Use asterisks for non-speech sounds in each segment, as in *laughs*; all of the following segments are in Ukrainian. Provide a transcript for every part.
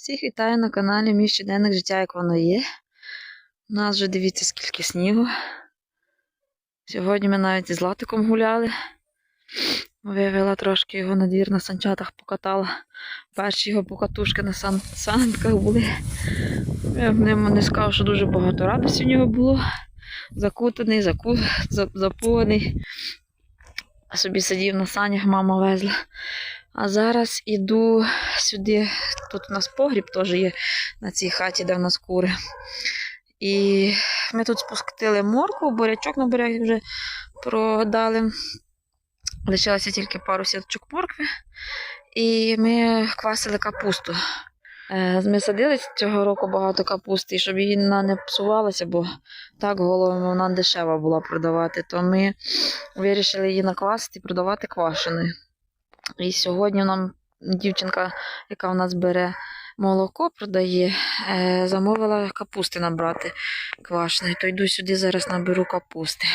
Всіх вітаю на каналі Мій щоденник життя, як воно є. У нас вже дивіться, скільки снігу. Сьогодні ми навіть із латиком гуляли. Вивела трошки його на двір на санчатах, покатала. Перші його покатушки на сан... санках були. Я в ньому не скажу, що дуже багато радості в нього було. Закутаний, заку... за- запуганий. А собі сидів на санях, мама везла. А зараз іду сюди. Тут у нас погріб теж є на цій хаті, де в нас кури. І ми тут спустили морку, бурячок на буряк вже продали. Лишилося тільки пару сіточок моркви. І ми квасили капусту. Е, Ми садили цього року багато капусти, щоб її не псувалася, бо так головами вона дешева була продавати, то ми вирішили її наквасити і продавати квашеною. І сьогодні нам дівчинка, яка у нас бере молоко, продає, е, замовила капусти набрати квашної, То йду сюди, зараз наберу капусти.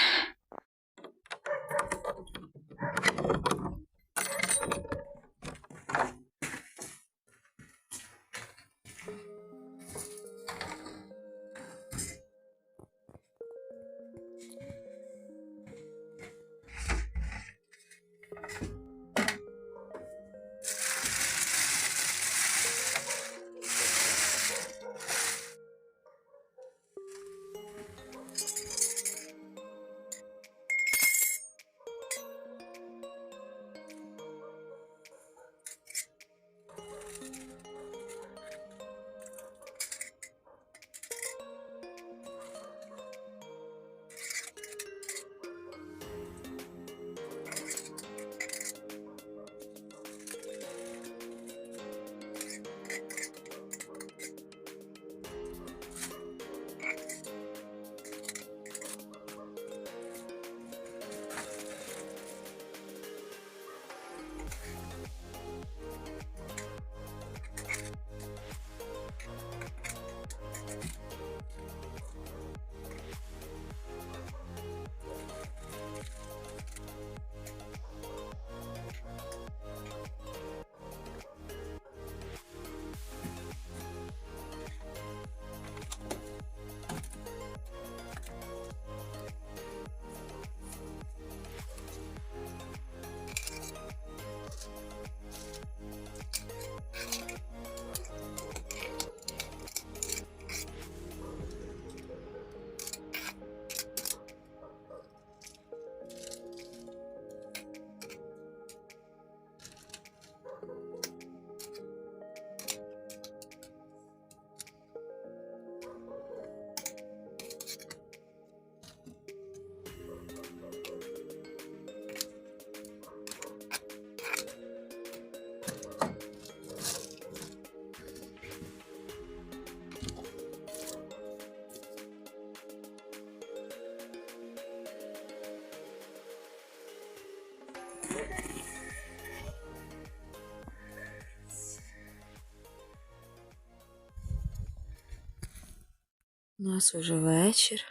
У нас уже вечір.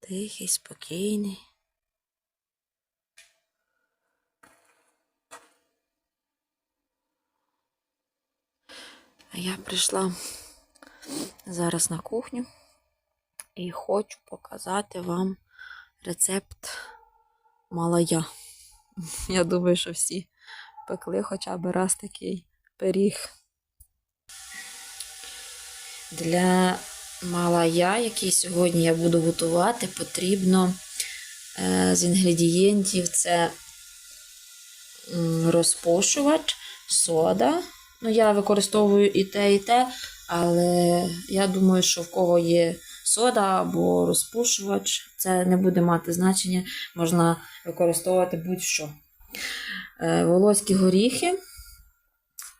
Тихий, спокійний. А я прийшла зараз на кухню і хочу показати вам рецепт малая. Я думаю, що всі пекли хоча б раз такий пиріг. Для малая, який сьогодні я буду готувати, потрібно е, з інгредієнтів це м, розпушувач, сода. Ну, я використовую і те, і те, але я думаю, що в кого є сода або розпушувач, це не буде мати значення, можна використовувати будь-що. Е, Волоські горіхи.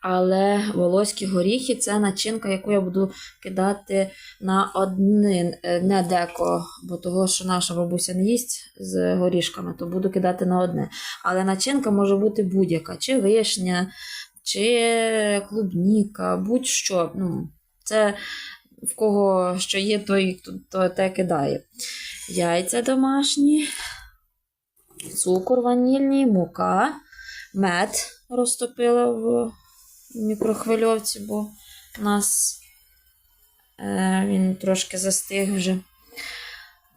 Але волоські горіхи це начинка, яку я буду кидати на один, е, не деко, бо того, що наша бабуся не їсть з горішками, то буду кидати на одне. Але начинка може бути будь-яка: чи вишня, чи клубніка, будь-що. Ну, це в кого що є, той то те кидає. Яйця домашні, цукор ванільний, мука, мед розтопила в в мікрохвильовці, бо у нас е, він трошки застиг вже.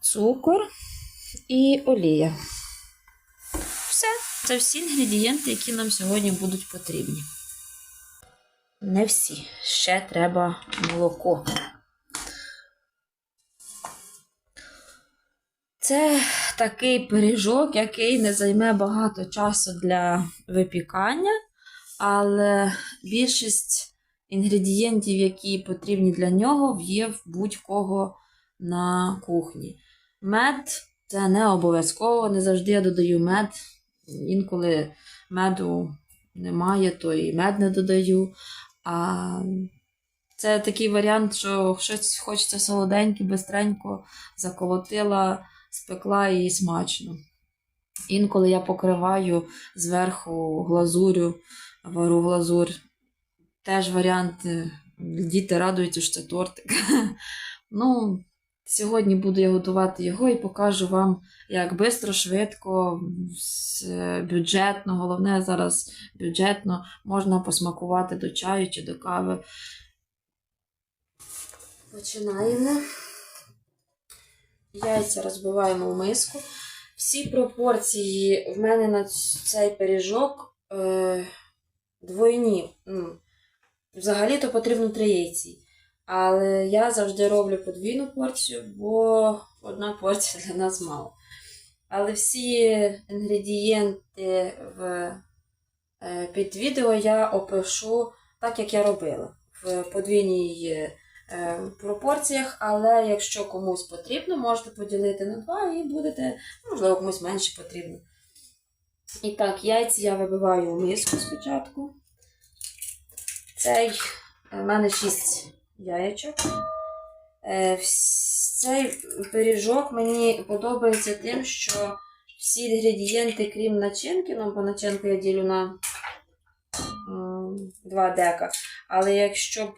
Цукор і олія. Все, це всі інгредієнти, які нам сьогодні будуть потрібні. Не всі. Ще треба молоко. Це такий пиріжок, який не займе багато часу для випікання, але більшість інгредієнтів, які потрібні для нього, є в будь-кого на кухні. Мед це не обов'язково, не завжди я додаю мед. Інколи меду немає, то і мед не додаю. А це такий варіант, що щось хочеться солоденьке, бистренько заколотила, спекла і смачно. Інколи я покриваю зверху глазурю, вару глазурь. Теж варіант, е, діти радуються, що це тортик. *laughs* Ну, сьогодні буду я готувати його і покажу вам, як швидко, швидко, е, бюджетно, головне зараз бюджетно можна посмакувати до чаю чи до кави. Починаємо. Яйця розбиваємо в миску. Всі пропорції в мене на цей пиріжок е, двойні. Ну, Взагалі-то потрібно три яйці. Але я завжди роблю подвійну порцію, бо одна порція для нас мало. Але всі інгредієнти в, е, під відео я опишу так, як я робила. В подвійній е, пропорціях, але якщо комусь потрібно, можете поділити на два і будете, можливо, комусь менше потрібно. І так, яйця я вибиваю в миску спочатку. Цей у мене 6 яєчок. Е, Цей пиріжок мені подобається тим, що всі інгредієнти, крім начинки, ну, бо начинку я ділю на два дека. Але якщо б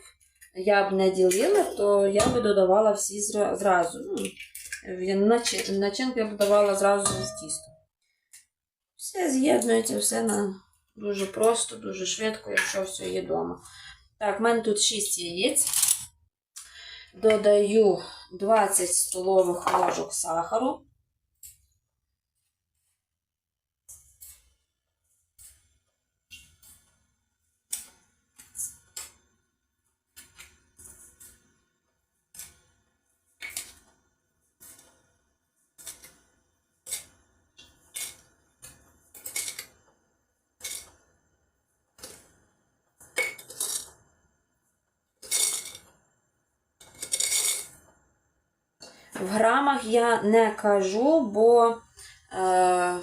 я б не ділила, то я би додавала всі зразу. Ну, начинку я б додавала зразу з тістом. Все з'єднується, все на дуже просто, дуже швидко, якщо все є вдома. Так, в мене тут 6 яєць. Додаю 20 столових ложок сахару. В грамах я не кажу, бо е,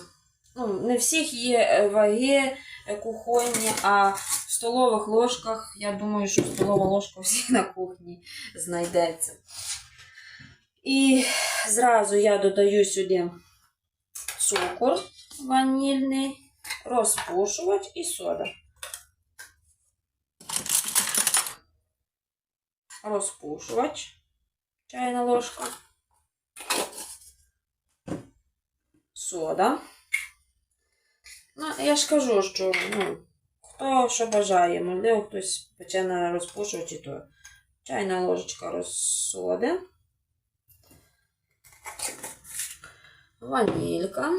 ну, не всіх є ваги е, кухонні, а в столових ложках, я думаю, що столова ложка всіх на кухні знайдеться. І зразу я додаю сюди цукор ванільний, розпушувач і сода. Розпушувач, чайна ложка. Сода. Ну, я ж кажу, що ну, хто що бажає, можливо, хтось пече на розпушувачі, то чайна ложечка розсоди. Ванілька.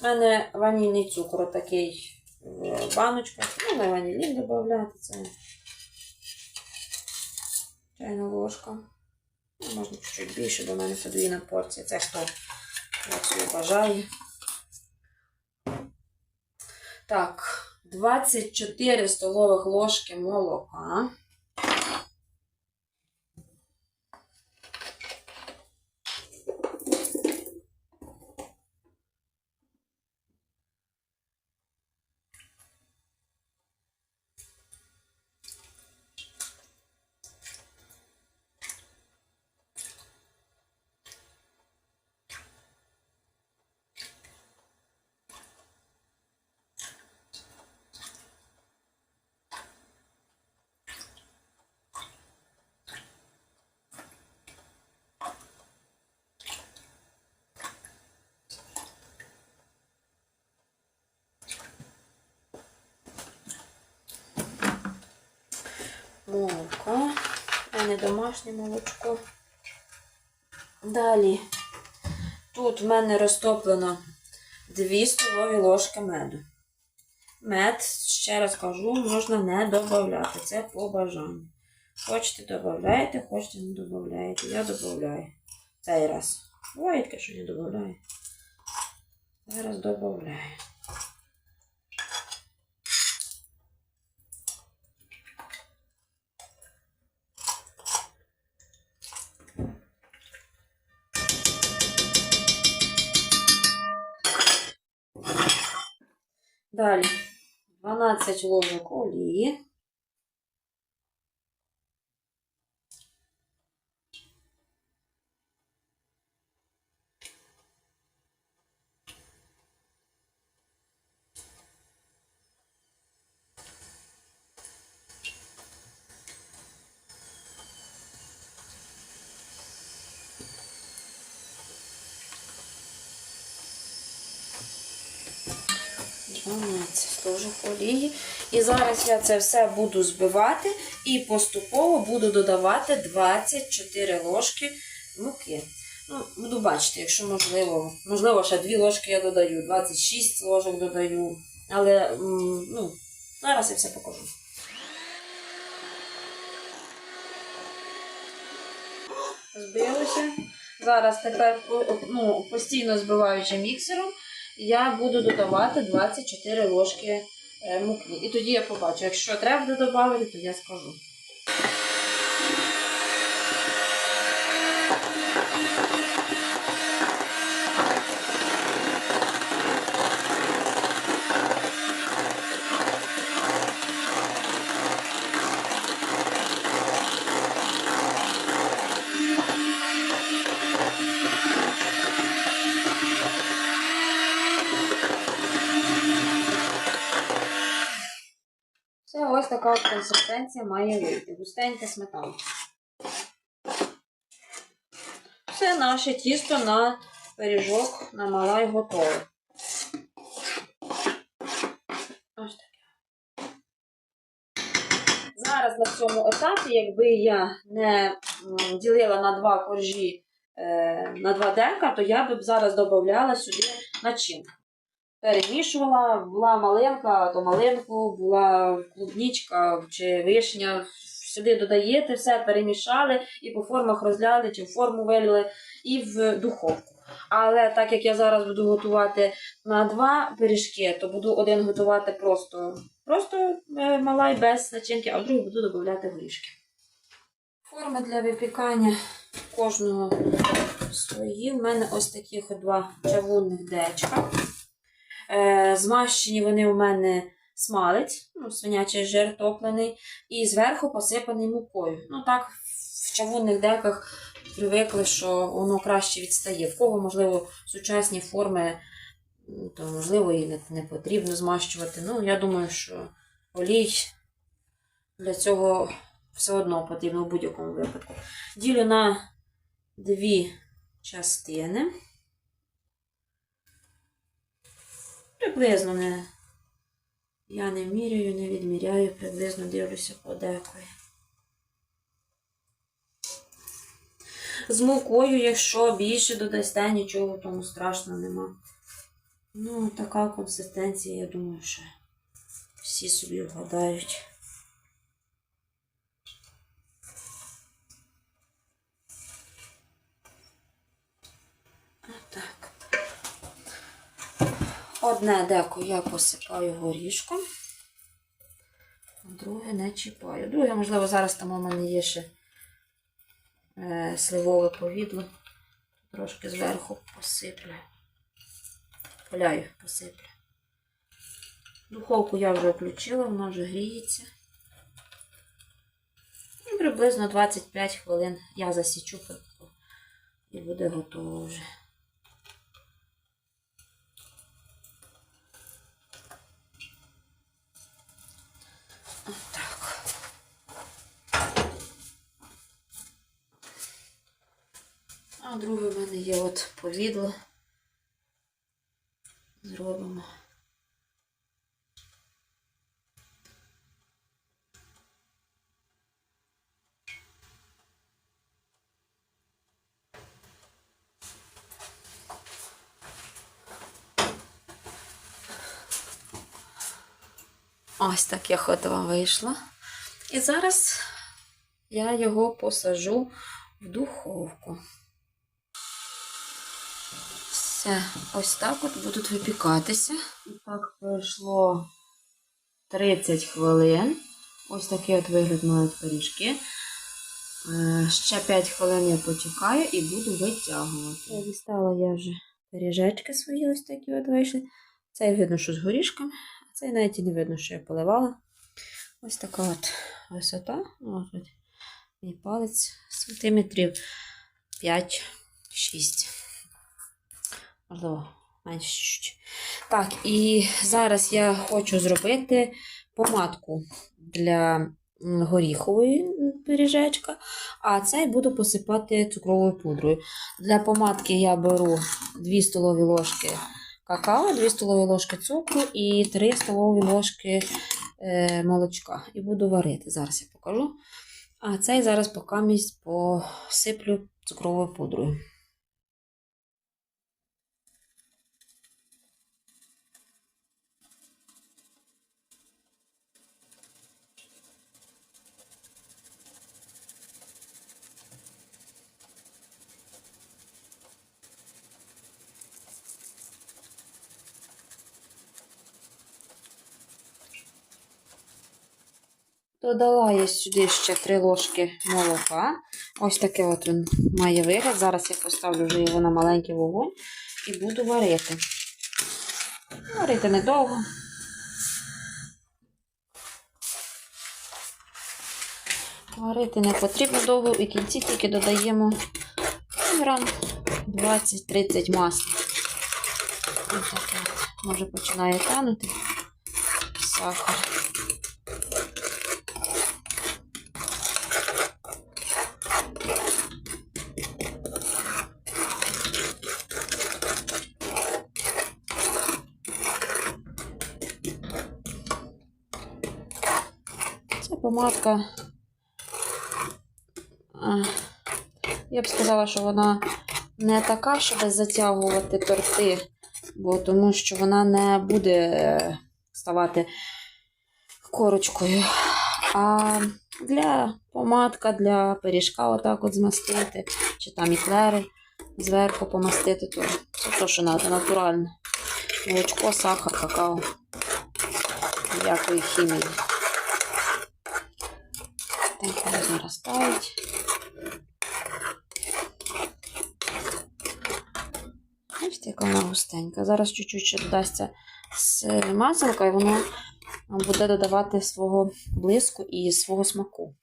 У мене ванільний цукор такий в баночках. Ну, на ванілін додати це. Чайна ложка. Можна чуть-чуть більше, до мене подвійна порція. Це хто працює, бажає. Так, 24 столових ложки молока. Молоко. А не домашнє молочко. Далі. Тут в мене розтоплено 2 столові ложки меду. Мед, ще раз кажу, можна не додати. Це по бажанню. Хочете додаєте, хочете не додаєте. Я додаю. Цей раз. Буває таке, що не додаю. Зараз додаю. Далі 12 ложок олії. Дванадцять ложок олії. І зараз я це все буду збивати і поступово буду додавати 24 ложки муки. Ну, буду бачити, якщо можливо, можливо, ще 2 ложки я додаю, 26 ложок додаю. Але ну, зараз я все покажу. Збилося. Зараз тепер ну, постійно збиваючи міксером, я буду додавати 24 ложки муки. І тоді я побачу, якщо треба додати, то я скажу. Це ось така консистенція має вийти. Густенька сметана. Все наше тісто на пиріжок на малай готове. Ось таке. Зараз на цьому етапі, якби я не ділила на два коржі е, на два денка, то я б зараз додавала сюди начинку перемішувала, була малинка, то малинку, була клубнічка чи вишня. Сюди додаєте все, перемішали і по формах розляли, чи в форму вилили, і в духовку. Але так як я зараз буду готувати на два пиріжки, то буду один готувати просто, просто е, малай без начинки, а в другий буду додати горішки. Форми для випікання кожного свої. У мене ось таких два чавунних дечка. Е, змащені вони у мене смалець, ну, свинячий жир топлений, і зверху посипаний мукою. Ну так, в чавунних деках привикли, що воно краще відстає. В кого, можливо, сучасні форми, то можливо і не, не потрібно змащувати. Ну, я думаю, що олій для цього все одно потрібно в будь-якому випадку. Ділю на дві частини. Приблизно не. Я не міряю, не відміряю, приблизно дивлюся подекої. З мукою, якщо більше додасте, нічого тому страшного нема. Ну, така консистенція, я думаю, що всі собі вгадають. Одне деко я посипаю горішком, а друге не чіпаю. Друге, можливо, зараз там у мене є ще е, сливове повідло. Трошки зверху посиплю. Поляю, посиплю. Духовку я вже включила, вона вже гріється. І приблизно 25 хвилин я засічу і буде готово вже. А друге в мене є от повідло. Зробимо. Ось так я ходова вийшла. І зараз я його посажу в духовку. Все, ось так от будуть випікатися. І так пройшло 30 хвилин. Ось такий от вигляд мають пиріжки. Е, Ще 5 хвилин я почекаю і буду витягувати. Дістала я вже пиріжечки свої, ось такі от вийшли. Цей видно, що з горішками, а цей навіть і не видно, що я поливала. Ось така от висота. Ось мій палець сантиметрів 5-6. Можливо, менше чуть. Так, і зараз я хочу зробити помадку для горіхової пиріжечка, а цей буду посипати цукровою пудрою. Для помадки я беру 2 столові ложки какао, 2 столові ложки цукру і 3 столові ложки е, молочка. І буду варити. Зараз я покажу. А цей зараз місць посиплю цукровою пудрою. Додала я сюди ще 3 ложки молока. Ось таке от він має вигляд. Зараз я поставлю вже його на маленький вогонь і буду варити. Варити недовго. Варити не потрібно довго, і в кінці тільки додаємо грам 20-30 масла. Ось таке от. Може починає танути сахар. Ця помадка. Я б сказала, що вона не така, щоб затягувати торти, бо тому що вона не буде е, ставати корочкою. А для помадка, для пиріжка отак от змастити, чи там іклери зверху помастити, то це то, що треба, натуральне. Молочко, сахар, какао. Ніякої хімії. Так, можна розставити. Ось яка вона густенька. Зараз чуть-чуть ще додасться з маселка, і воно буде додавати свого блиску і свого смаку.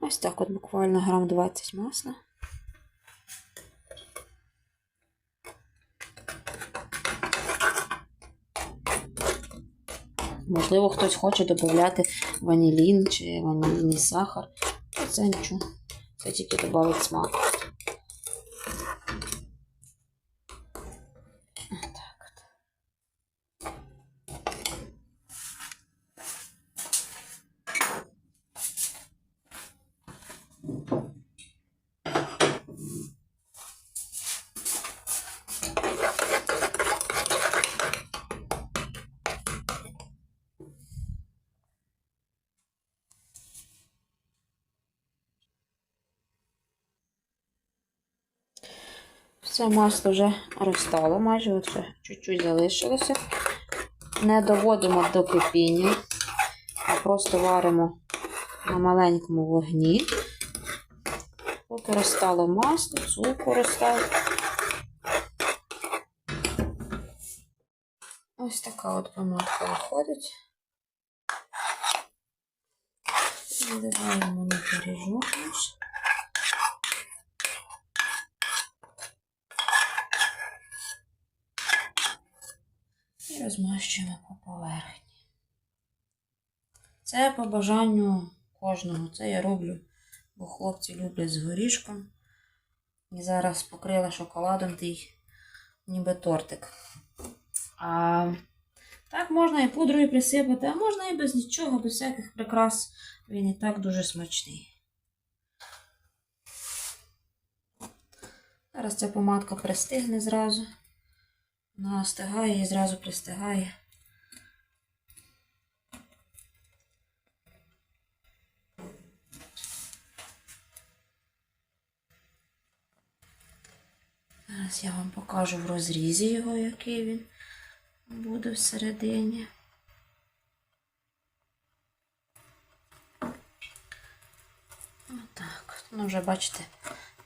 Ось так от буквально грам 20 масла. Можливо, хтось хоче додати ванілін чи ванільний сахар. Це нічого. Це тільки додавить смак. Все масло вже розтало майже, от ще чуть-чуть залишилося. Не доводимо до кипіння, а просто варимо на маленькому вогні. Поки розтало масло, цукор розтав. Ось така от помадка виходить. Наливаємо на пиріжок наш. і розмащуємо по поверхні. Це по бажанню кожного. Це я роблю, бо хлопці люблять з горішком. І зараз покрила шоколадом тій ніби тортик. А так можна і пудрою присипати, а можна і без нічого, без всяких прикрас. Він і так дуже смачний. Зараз ця помадка пристигне зразу. Вона остигає і зразу пристигає. Зараз я вам покажу в розрізі його, який він буде всередині. Отак. Ну, вже бачите,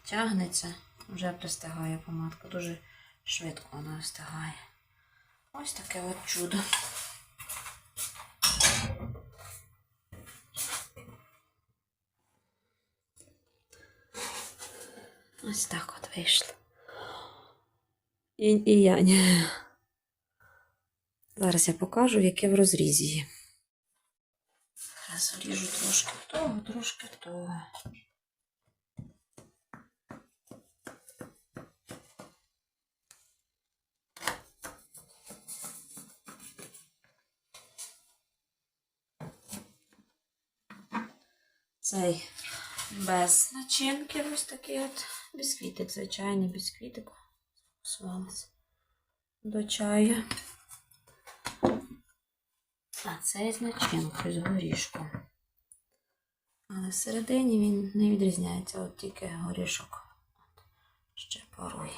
тягнеться, вже пристигає помадка. Дуже швидко вона остигає. Ось таке от чудо. Ось так от вийшло. Інь і янь. Зараз я покажу, яке в розрізі. Зараз ріжу трошки того, трошки того. Цей без начинки, ось такий от бісквітик, звичайний бісквітик. Свалиться до чаю. А цей з начинкою, з горішком. Але всередині він не відрізняється, от тільки горішок ще парує.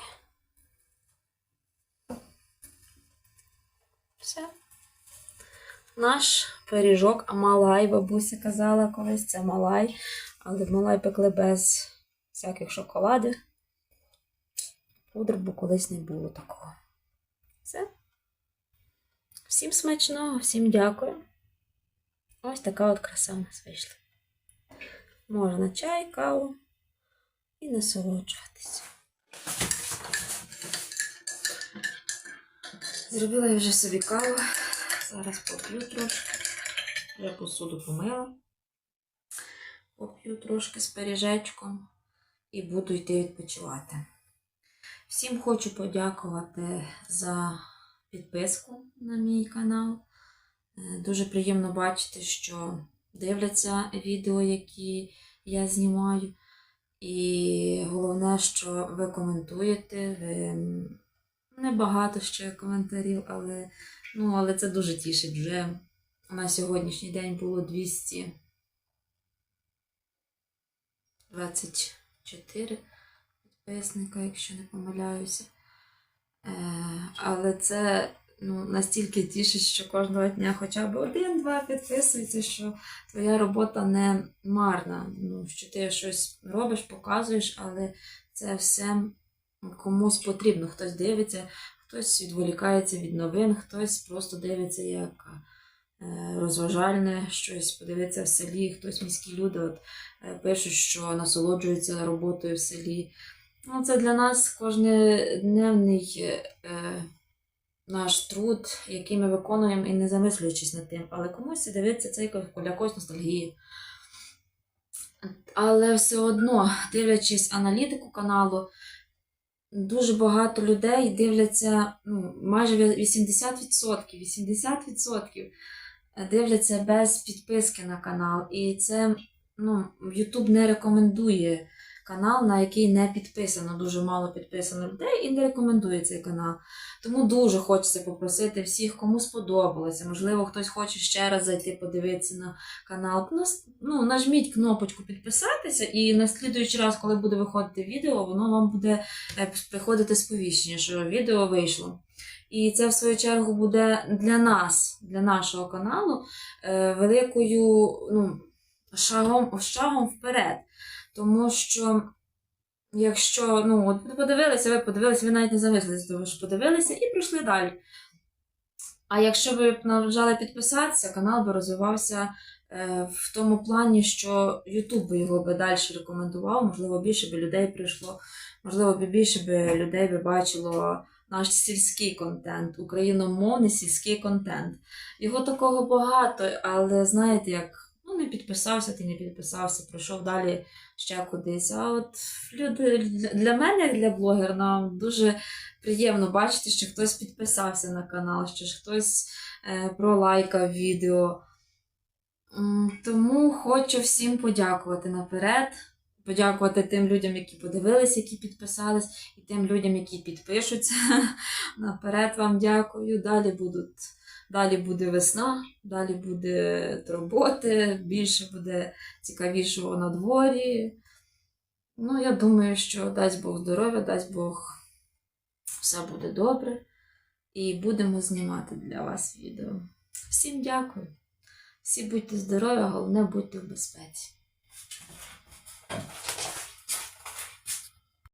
Все. Наш пиріжок Амалай, бабуся казала колись, це Малай, але Малай пекли без всяких шоколадів. Пудр, бо колись не було такого. Все. Всім смачного, всім дякую. Ось така от краса у нас вийшла. Можна чай, каву і насолоджуватися. Зробила я вже собі каву. Зараз поп'ю трошки. Вже посуду помила. Поп'ю трошки з пиріжечком і буду йти відпочивати. Всім хочу подякувати за підписку на мій канал. Е, Дуже приємно бачити, що дивляться відео, які я знімаю. І головне, що ви коментуєте. Ви небагато ще коментарів, але, ну, але це дуже тішить. Вже на сьогоднішній день було 224 підписника, якщо не помиляюся. Е, але це ну, настільки тішить, що кожного дня хоча б один-два підписується, що твоя робота не марна. Ну, що ти щось робиш, показуєш, але це все комусь потрібно. Хтось дивиться, хтось відволікається від новин, хтось просто дивиться як е, розважальне щось, подивиться в селі, хтось міські люди от, е, пишуть, що насолоджуються роботою в селі. Ну, це для нас кожнодневний е, е, наш труд, який ми виконуємо і не замислюючись над тим. Але комусь дивиться це для когось ностальгія. Але все одно, дивлячись аналітику каналу, дуже багато людей дивляться, ну, майже 80%, 80% дивляться без підписки на канал. І це ну, YouTube не рекомендує канал, на який не підписано, дуже мало підписано людей і не рекомендує цей канал. Тому дуже хочеться попросити всіх, кому сподобалося. Можливо, хтось хоче ще раз зайти подивитися на канал. Ну, нажміть кнопочку підписатися, і на слідуючий раз, коли буде виходити відео, воно вам буде е, приходити сповіщення, що відео вийшло. І це, в свою чергу, буде для нас, для нашого каналу, е, великою ну, шагом, шагом вперед. Тому що, якщо ну, от ви подивилися, ви подивилися, ви навіть не замислилися, тому що подивилися і пройшли далі. А якщо ви б нажали підписатися, канал би розвивався е, в тому плані, що YouTube би його би далі рекомендував, можливо, більше би людей прийшло, можливо, би більше би людей би бачило наш сільський контент, україномовний сільський контент. Його такого багато, але знаєте, як ну, не підписався, ти не підписався, пройшов далі ще кудись. А от люди для мене, як для блогера, нам дуже приємно бачити, що хтось підписався на канал, що ж хтось е, пролайкав відео. Тому хочу всім подякувати наперед. подякувати тим людям, які подивились, які підписались, і тим людям, які підпишуться. *laughs* Наперед вам дякую. Далі будуть. Далі буде весна, далі буде роботи, більше буде цікавішого на дворі. Ну, я думаю, що дасть Бог здоров'я, дасть Бог все буде добре. І будемо знімати для вас відео. Всім дякую. Всі будьте здорові, головне будьте в безпеці.